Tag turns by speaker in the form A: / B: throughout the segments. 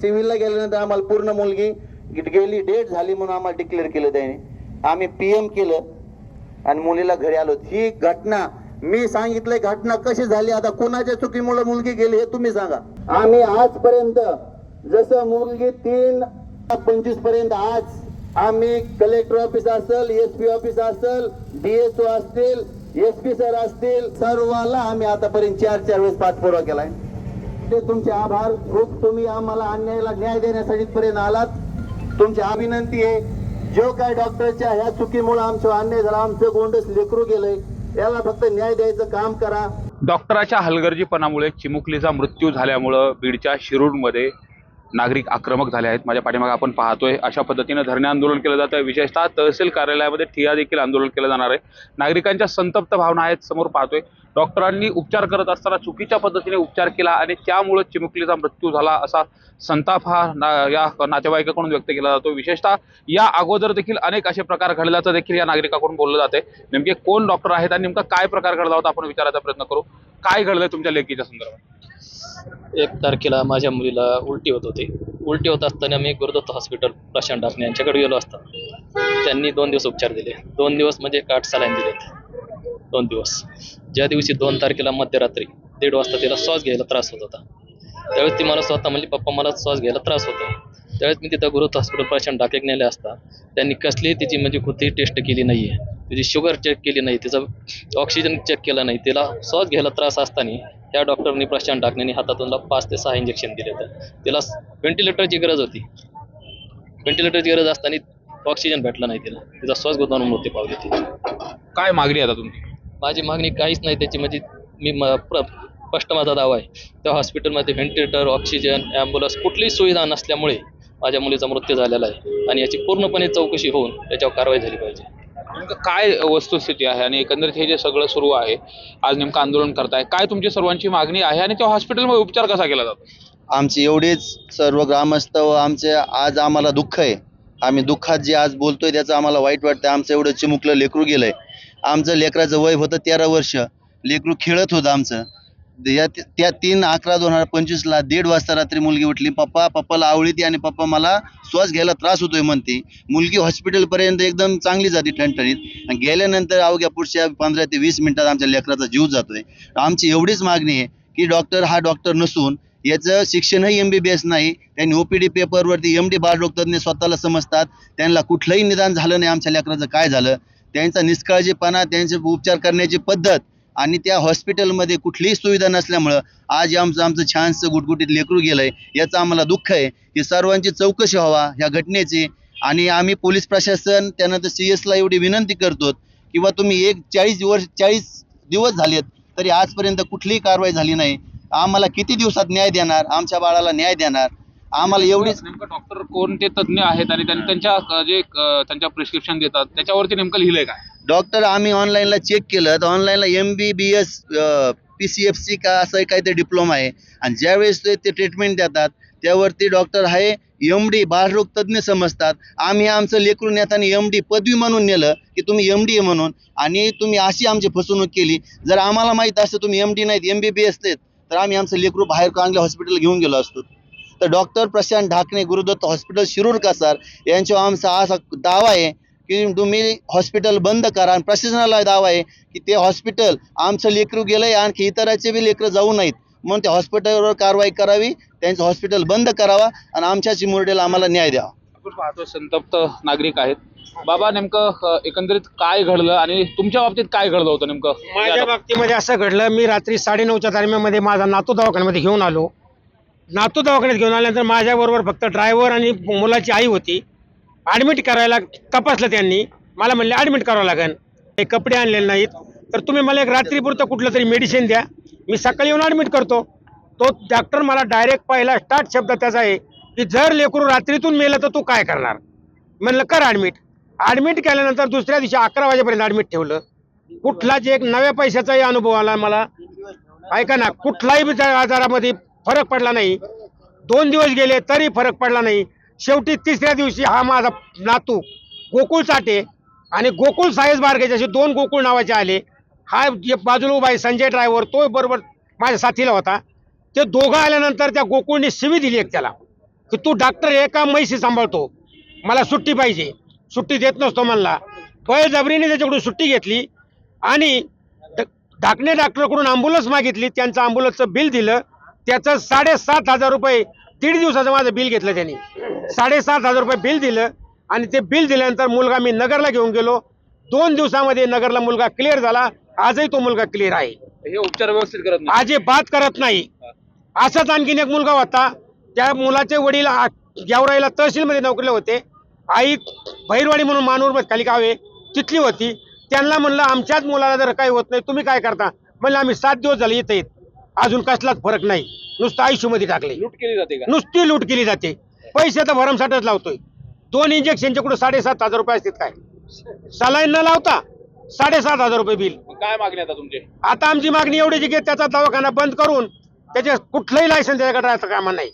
A: सिव्हिलला गेल्यानंतर आम्हाला पूर्ण मुलगी गेली डेट झाली म्हणून आम्हाला डिक्लेअर केलं त्याने. आम्ही पी एम केलं आणि मुलीला घरी आलो. ही घटना मी सांगितलंय घटना कशी झाली आता कोणाच्या चुकीमुळे मुलगी गेली हे तुम्ही सांगा. आम्ही आजपर्यंत जसं मुलगी तीन पंचवीसपर्यंत आज आम्ही कलेक्टर ऑफिस असेल एस पी ऑफिस असेल डीएसओ असतील एस पी सर असतील सर्वाला आम्ही आतापर्यंत चार चार वेळेस पाठपुरावा केलाय. ते तुमचे आभार. खूप तुम्ही आम्हाला अन्यायाला न्याय देण्यासाठी पर्यंत आलात. तुमची अभिनंती आहे. जो काय डॉक्टरच्या ह्या चुकीमुळे आमचं अन्याय झाला आमचं गोंडस लेकरू गेलंय याला फक्त न्याय द्यायचं काम करा.
B: डॉक्टराच्या हलगर्जीपणामुळे चिमुकलीचा मृत्यू झाल्यामुळं बीडच्या शिरूरमध्ये नागरिक आक्रमक झाले आहेत. माझ्या पाठीमागे आपण पाहतोय अशा पद्धतीनं धरणे आंदोलन केलं जातं. विशेषतः तहसील कार्यालयामध्ये ठिया देखील आंदोलन केलं जाणार आहे. नागरिकांच्या संतप्त भावना आहेत समोर पाहतोय. डॉक्टरांनी उपचार करत असताना चुकीच्या पद्धतीने उपचार केला आणि त्यामुळं चिमुकलीचा मृत्यू झाला असा संताप हा ना या नातेवाईकाकडून व्यक्त केला जातो. विशेषतः या अगोदर देखील अनेक असे प्रकार घडल्याचं देखील या नागरिकाकडून बोललं जाते नेमके कोण डॉक्टर आहेत आणि नेमका काय प्रकार घडला होता आपण विचारायचा प्रयत्न करू. काय घडलंय तुमच्या लेखीच्या संदर्भात?
C: एक तारखेला माझ्या मुलीला उलटी होत होती. उलटी होत असताना मी गुरुदत्त हॉस्पिटल प्रशांत डाकणे यांच्याकडे गेलो असता. त्यांनी दोन दिवस उपचार दिले. दोन दिवस म्हणजे काठ सलाईन दिलेत दोन दिवस. ज्या दिवशी दोन तारखेला मध्यरात्री दीड वाजता तिला श्वास घ्यायला त्रास होत होता. त्यावेळेस ती मला स्वतः म्हणजे पप्पा मला श्वास घ्यायला त्रास होतो त्यावेळेस मी तिथं गुरुदत्त हॉस्पिटल पेशंट डाकेक नेले असता. त्यांनी कसलीही तिची म्हणजे कोणतीही टेस्ट केली नाही आहे तिची शुगर चेक केली नाही तिचा ऑक्सिजन चेक केला नाही. तिला श्वास घ्यायला त्रास असताना त्या डॉक्टरनी प्रशांत डाकण्याने हातातून पाच ते सहा इंजेक्शन दिले तर तिला व्हेंटिलेटरची गरज होती. व्हेंटिलेटरची गरज असताना ऑक्सिजन भेटला नाही तिला. तिचा श्वास गोदान मृत्यू पावली ती
B: काय मागणी आता तुमची?
C: माझी मागणी काहीच नाही त्याची म्हणजे मी स्पष्ट माझा दावा आहे. त्या हॉस्पिटलमध्ये व्हेंटिलेटर ऑक्सिजन ॲम्ब्युलन्स कुठलीही सुविधा नसल्यामुळे माझ्या मुलीचा मृत्यू झालेला आहे आणि याची पूर्णपणे चौकशी होऊन त्याच्यावर कारवाई झाली पाहिजे.
B: नेमकं काय वस्तुस्थिती आहे आणि एकंदरीत हे जे सगळं सुरू आहे आज नेमकं आंदोलन करताय काय तुमची सर्वांची मागणी आहे आणि त्या हॉस्पिटलमध्ये उपचार कसा केला जातो?
A: आमची एवढीच सर्व ग्रामस्थ व आमचे आज आम्हाला दुःख आहे. आम्ही दुःखात जे आज बोलतोय त्याचं आम्हाला वाईट वाटतं आमचं एवढं चिमुकलं लेकरू गेलंय. आमचं लेकराचं वय होतं तेरा वर्ष. लेकरू खेळत होतं आमचं. या त्या तीन अकरा दोन हजार पंचवीसला दीड वाजता रात्री मुलगी उठली पप्पा पप्पाला आवडीती आणि पप्पा मला श्वास घ्यायला त्रास होतोय म्हणते. मुलगी हॉस्पिटलपर्यंत एकदम चांगली जाते ठणठणीत. आणि गेल्यानंतर अवघ्या पुढच्या पंधरा ते वीस मिनिटात आमच्या लेकराचा जीव जातोय. आमची एवढीच मागणी आहे की डॉक्टर हा डॉक्टर नसून याचं शिक्षणही एम बी बी एस नाही त्यांनी ओ पी डी पेपरवरती एम डी बालडॉक्टरने स्वतःला समजतात त्यांना कुठलंही निदान झालं नाही आमच्या लेकराचं काय झालं? त्यांचा निष्काळजीपणा त्यांचे उपचार करण्याची पद्धत आणि त्या हॉस्पिटलमध्ये कुठलीही सुविधा नसल्यामुळं आज आमचं आमचं छानसं गुटगुटीत लेकरू आहे याचं आम्हाला दुःख आहे ही सर्वांची चौकशी व्हावा ह्या घटनेची. आणि आम्ही पोलीस प्रशासन त्यानंतर सी एसला एवढी विनंती करतो किंवा तुम्ही एक चाळीस वर्ष चाळीस दिवस झालेत तरी आजपर्यंत कुठलीही कारवाई झाली नाही. आम्हाला किती दिवसात न्याय देणार? आमच्या बाळाला न्याय देणार? आम्हाला एवढीच
B: नेमकं डॉक्टर कोणते तज्ज्ञ आहेत आणि त्यां- त्यांच्या अं, जे अं, त्यांच्या प्रिस्क्रिप्शन देतात त्याच्यावरती नेमकं लिहिलंय काय?
A: डॉक्टर आम्ही ऑनलाईनला चेक केलं तर ऑनलाईनला M B B S P C F C का असं काहीतरी डिप्लोमा आहे. आणि ज्यावेळेस ते ते ट्रीटमेंट देतात त्यावरती डॉक्टर आहे एम डी बालरोग तज्ज्ञ समजतात. आम्ही आमचं लेकरू नेताना एम डी पदवी म्हणून नेलं की तुम्ही एम डी म्हणून. आणि तुम्ही अशी आमची फसवणूक केली. जर आम्हाला माहीत असतं तुम्ही एम डी नाहीत एम बी बी एस नाहीत तर आम्ही आमचं लेकरू बाहेर चांगल्या हॉस्पिटल घेऊन गेलो असतो. तर डॉक्टर प्रशांत ढाकणे गुरुदत्त हॉस्पिटल शिरूर कासार यांच्यावर आमचा असा दावा आहे की तुम्ही हॉस्पिटल बंद करा आणि प्रशासनाला दावा आहे की ते हॉस्पिटल आमचं लेकरू गेलंय आणखी इतराचे बी लेकरं जाऊ नाहीत. म्हणून त्या हॉस्पिटलवर कारवाई करावी त्यांचं हॉस्पिटल बंद करावा आणि आमच्या चिमुरडेला आम्हाला न्याय द्यावा.
B: आपण पाहतो संतप्त नागरिक आहेत. बाबा नेमकं एकंदरीत काय घडलं आणि तुमच्या बाबतीत काय घडलं होतं नेमकं?
D: माझ्या बाबतीमध्ये असं घडलं मी रात्री साडेनऊच्या दरम्यानमध्ये माझा नातू दवाखान्यामध्ये घेऊन आलो. नातू दवाखान्यात घेऊन आल्यानंतर माझ्याबरोबर फक्त ड्रायव्हर आणि मुलाची आई होती. ॲडमिट करायला तपासलं त्यांनी. मला म्हणले ॲडमिट करावं लागेल हे कपडे आणलेले नाहीत. तर तुम्ही मला एक रात्रीपुरतं कुठलं तरी मेडिसिन द्या. मी सकाळी येऊन ॲडमिट करतो. तो डॉक्टर मला डायरेक्ट पाहिला स्टार्ट शब्द त्याचा आहे की जर लेकरू रात्रीतून मेलं तर तू काय करणार? म्हणलं कर ॲडमिट ॲडमिट केल्यानंतर दुसऱ्या दिवशी अकरा वाजेपर्यंत ॲडमिट ठेवलं. कुठलाच एक नव्या पैशाचाही अनुभव आला मला. ऐका ना कुठलाही बी त्या आजारामध्ये फरक पडला नाही. दोन दिवस गेले तरी फरक पडला नाही. शेवटी तिसऱ्या दिवशी हा माझा नातू गोकुळ चाटे आणि गोकुळ साईज बारगे जसे दोन गोकुळ नावाचे आले. हा जे बाजूला उभा आहे संजय ड्रायव्हर तो बरोबर माझ्या साथीला होता. ते दोघं आल्यानंतर त्या गोकुळने शिवी दिली एक त्याला. की तू डॉक्टर एका का म्हैशी सांभाळतो? मला सुट्टी पाहिजे. सुट्टी देत नसतो म्हणला. बळजबरीने त्याच्याकडून सुट्टी घेतली आणि ढाकणे डॉक्टरकडून ॲम्ब्युलन्स मागितली. त्यांचं ॲम्ब्युलन्सचं बिल दिलं. त्याचं साडेसात हजार रुपये दीड दिवसाचं माझं बिल घेतलं त्यांनी. साडेसात हजार रुपये बिल दिलं आणि ते बिल दिल्यानंतर मुलगा मी नगरला घेऊन गेलो. दोन दिवसामध्ये नगरला मुलगा क्लिअर झाला. आजही तो मुलगा क्लिअर आहे.
B: हे उपचार व्यवस्थित करत नाही.
D: अजिबात करत नाही. असाच आणखीन एक मुलगा होता. त्या मुलाचे वडील गेवराईला तहसीलमध्ये नोकरीला होते. आई भैरवाडी म्हणून मानूर खाली गाव तिथली होती. त्यांना म्हणलं आमच्याच मुलाला जर काही होत नाही तुम्ही काय करता? म्हणलं आम्ही सात दिवस झाले इथे येत अजून कसलाच फरक नाही. नुसतं आयुष्यमध्ये टाकले
B: लूट केली जाते का?
D: नुसती लूट केली जाते. पैसे तर भरमसाठच लावतोय. दोन इंजेक्शनचे कुठे साडेसात हजार रुपये असतात काय? सलाईन न लावता साडेसात हजार रुपये बिल.
B: मग काय मागणी आता तुमची?
D: आता आमची मागणी एवढीची की त्याचा दवाखाना बंद करून त्याचे कुठलंही लायसन त्याच्याकडे राहतं कामा नाही.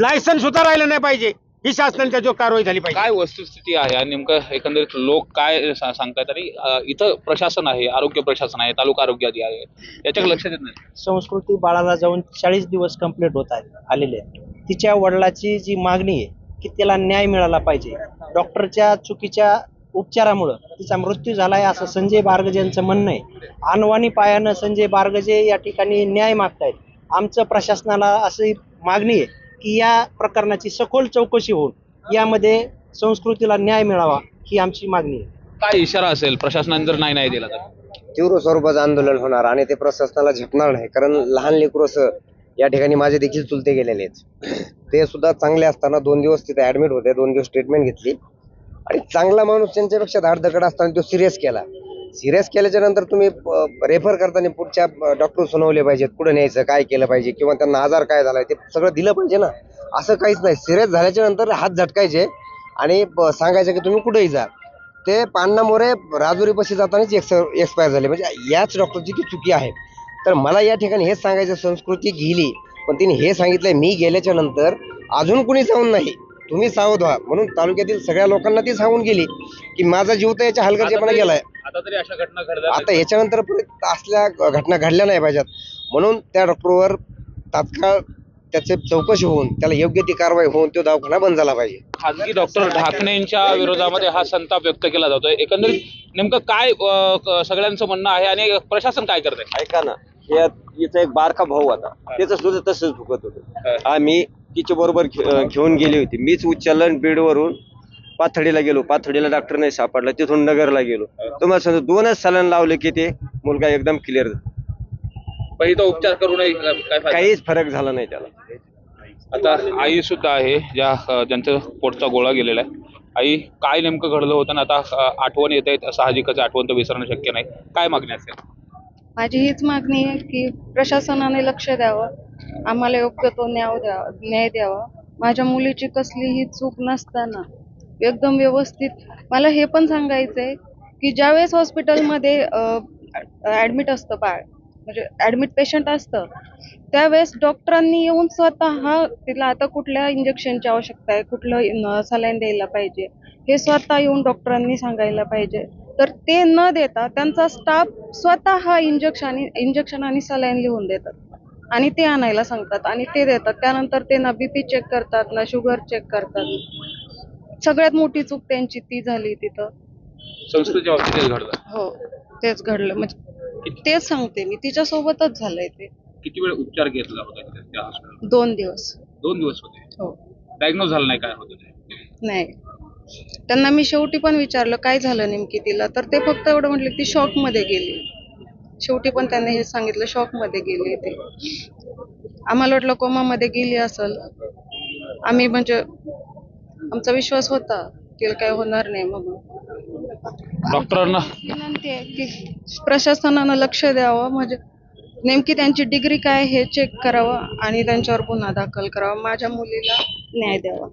D: लायसन सुद्धा राहिलं नाही पाहिजे. ही शासनाने त्याच्यावर कारवाई झाली पाहिजे.
B: काय वस्तुस्थिती आहे? आणि नेमकं एकंदरीत लोक काय सा- सांगतायत आणि अ, इथं प्रशासन आहे आरोग्य प्रशासन आहे तालुका आरोग्य अधिकारी आहे. याच्याकडे लक्ष देत नाही.
E: संस्कृती बाळाला जाऊन चाळीस दिवस कंप्लीट होत आहेत आलेले आहेत. तिच्या वडिलाची जी मागणी आहे की त्याला न्याय मिळाला पाहिजे. डॉक्टरच्या चुकीच्या उपचारामुळं तिचा मृत्यू झालाय असं संजय बारगजे यांचं म्हणणं आहे. अनवाणी पायानं संजय बारगजे या ठिकाणी न्याय मागतायत. आमचं प्रशासनाला अशी मागणी आहे की या प्रकरणाची सखोल चौकशी होऊन यामध्ये संस्कृतीला न्याय मिळावा ही आमची मागणी आहे.
B: काय इशारा असेल? प्रशासनाने जर नाही नाही दिला तर?
F: तीव्र स्वरूपाचं आंदोलन होणार आणि ते प्रशासनाला झेपणार नाही. कारण लहान लेकरू असं या ठिकाणी माझे देखील चुलते गेलेले आहेत. ते सुद्धा चांगले असताना दोन दिवस तिथे ऍडमिट होते दोन दिवस ट्रीटमेंट घेतली. आणि चांगला माणूस त्यांच्यापेक्षा धाडधकड असताना तो सिरियस केला. सिरियस केल्याच्यानंतर तुम्ही रेफर करताना पुढच्या डॉक्टर सुनावले पाहिजेत. कुठं न्यायचं काय केलं पाहिजे किंवा त्यांना आजार काय झालाय ते सगळं दिलं पाहिजे ना. असं काहीच नाही. सिरियस झाल्याच्यानंतर हात झटकायचे आणि सांगायचं की तुम्ही कुठेही जा. ते पान्ना मोरे राजुरीपाशी जातानाच एक्सपायर झाले. म्हणजे याच डॉक्टरची ती चुकी आहे. तर मला या ठिकाणी हेच सांगायचं संस्कृती गेली पण तिने हे सांगितलंय मी गेल्याच्यानंतर अजून कुणी जाऊन नाही. तुम्ही सावध व्हा. म्हणून तालुक्यातील सगळ्या लोकांना ती सांगून गेली की माझा जीव तर याच्या हलगर्जीपणा गेलाय.
B: आता तरी अशा घटना घडल्या
F: आता याच्यानंतर परत असल्या घटना घडल्या नाही पाहिजेत. म्हणून त्या डॉक्टरवर तात्काळ त्याचे चौकशी होऊन त्याला योग्य ती कारवाई होऊन तो दवाखाना बंद झाला पाहिजे.
B: खाजगी डॉक्टर ढाकणेंच्या विरोधामध्ये हा संताप व्यक्त केला जातोय. एकंदरीत नेमकं काय अ, सगळ्यांचं म्हणणं आहे आणि प्रशासन काय करत आहे
G: ऐका ना या हिचा एक बारका भाऊ होता. त्याचं सुद्धा तसंच दुखत होतं. आम्ही तिच्या बरोबर घेऊन गेली होती. मीच उचललं बेडवरून पाथडीला गेलो. पाथडीला डॉक्टर नाही सापडला. तिथून नगरला गेलो. तुम्हाला सांगतो दोनच सलन लावले की ते मुलगा एकदम क्लिअर
B: पण इथं उपचार करूनही काय फायदा?
G: काहीच फरक झाला नाही त्याला.
B: आता आई सुद्धा आहे ज्या अ, ज्यांचं पोटचा गोळा गेलेला आहे. आई काय नेमकं घडलं होतं? ना आता अ, आठवण येत आहे साहजिकच आठवण तर विसरणं शक्य नाही. काय मागणी असेल?
H: माझी हीच मागणी आहे की प्रशासनाने लक्ष द्यावं. आम्हाला योग्य तो न्याय द्यावा न्याय द्यावा. माझ्या मुलीची कसलीही चूक नसताना एकदम व्यवस्थित. मला हे पण सांगायचं आहे की ज्यावेळेस हॉस्पिटलमध्ये ॲडमिट असतं बाळ म्हणजे ॲडमिट पेशंट असतं त्यावेळेस डॉक्टरांनी येऊन स्वतः तिला आता कुठल्या इंजेक्शनची आवश्यकता आहे कुठलं सलाईन द्यायला पाहिजे हे स्वतः येऊन डॉक्टरांनी सांगायला पाहिजे. तर ते न देता त्यांचा स्टाफ स्वतः इंजेक्शन इंजेक्शन आणि सलाईन लिहून देतात आणि ते आणायला सांगतात आणि ते देतात. त्यानंतर ते ना बीपी चेक करतात ना शुगर चेक करतात. सगळ्यात मोठी चूक त्यांची ती झाली तिथं.
B: बाबतीत घडलं.
H: हो तेच घडलं. म्हणजे तेच सांगते मी तिच्या सोबतच झालंय ते.
B: किती वेळ उपचार घेतला होता तिथे त्या हॉस्पिटल
H: दोन दिवस.
B: दोन दिवस होते.
H: हो.
B: डायग्नोज झालं नाही काय होतं ते?
H: नाही. त्यांना मी शेवटी पण विचारलं काय झालं नेमकी तिला? तर ते फक्त एवढं म्हटले ती शॉकमध्ये गेली. शेवटी पण त्यांनी हे सांगितलं शॉकमध्ये गेली ते. आम्हाला वाटलं कोमामध्ये गेली असल. आम्ही म्हणजे आमचा विश्वास होता तिला काय होणार नाही म्हणून.
B: डॉक्टरांना?
H: विनंती आहे की प्रशासनानं लक्ष द्यावं. म्हणजे नेमकी त्यांची डिग्री काय हे चेक करावं आणि त्यांच्यावर गुन्हा दाखल करावा. माझ्या मुलीला न्याय द्यावा.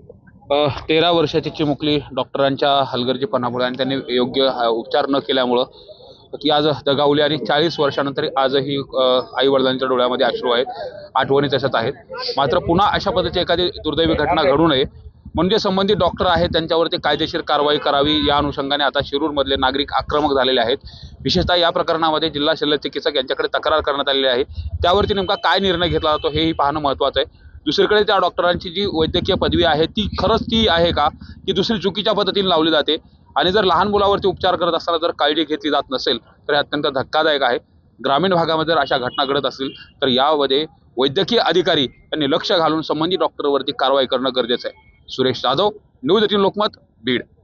B: तेरा वर्षाची चिमुकली डॉक्टरांच्या हलगर्जीपणामुळे आणि त्यांनी योग्य उपचार न केल्यामुळं ती आज दगावली आणि चाळीस वर्षानंतर आजही आई वडिलांच्या डोळ्यामध्ये अश्रू आहेत आठवणी तशाच आहेत. मात्र पुन्हा अशा पद्धतीची एखादी दुर्दैवी घटना घडू नये म्हणजे संबंधित डॉक्टर आहेत त्यांच्यावरती कायदेशीर कारवाई करावी या अनुषंगाने आता शिरूरमधले नागरिक आक्रमक झालेले आहेत. विशेषतः या प्रकरणामध्ये जिल्हा शल्य चिकित्सक यांच्याकडे तक्रार करण्यात आलेली आहे. त्यावरती नेमका काय निर्णय घेतला जातो हेही पाहणं महत्त्वाचं आहे. दुसरीकडे त्या डॉक्टरांची जी वैद्यकीय पदवी आहे ती खरंच ती आहे का की दुसरी चुकीच्या पद्धतीने लावली जाते? आणि जर लहान मुलावरती उपचार करत असताना जर काळजी घेतली जात नसेल तर हे अत्यंत धक्कादायक आहे. ग्रामीण भागामध्ये जर अशा घटना घडत असतील तर यामध्ये वैद्यकीय अधिकारी यांनी लक्ष घालून संबंधित डॉक्टरवरती कारवाई करणं गरजेचं आहे. Suresh Jadhav news eighteen Lokmat Beed.